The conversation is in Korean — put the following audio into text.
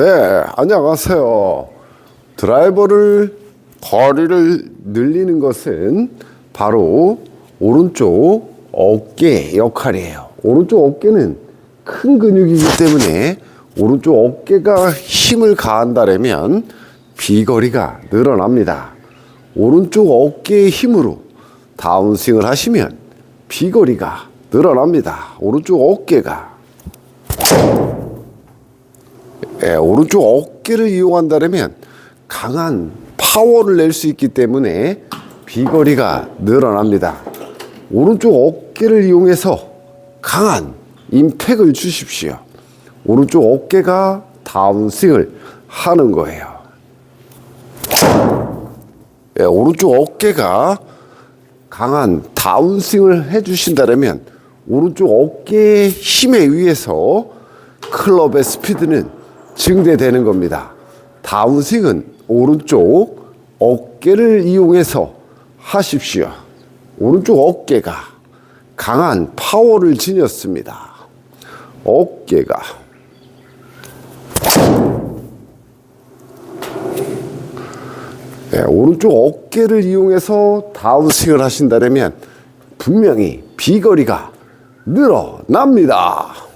네, 안녕하세요. 드라이버를 거리를 늘리는 것은 바로 오른쪽 어깨 역할이에요. 오른쪽 어깨는 큰 근육이기 때문에 오른쪽 어깨가 힘을 가한다면 비거리가 늘어납니다. 오른쪽 어깨의 힘으로 다운스윙을 하시면 비거리가 늘어납니다. 오른쪽 어깨가 예, 오른쪽 어깨를 이용한다면 강한 파워를 낼 수 있기 때문에 비거리가 늘어납니다. 오른쪽 어깨를 이용해서 강한 임팩을 주십시오. 오른쪽 어깨가 다운스윙을 하는 거예요. 예, 오른쪽 어깨가 강한 다운스윙을 해주신다면 오른쪽 어깨의 힘에 의해서 클럽의 스피드는 증대되는 겁니다. 다운스윙은 오른쪽 어깨를 이용해서 하십시오. 오른쪽 어깨가 강한 파워를 지녔습니다. 어깨가 네, 오른쪽 어깨를 이용해서 다운스윙을 하신다면 분명히 비거리가 늘어납니다.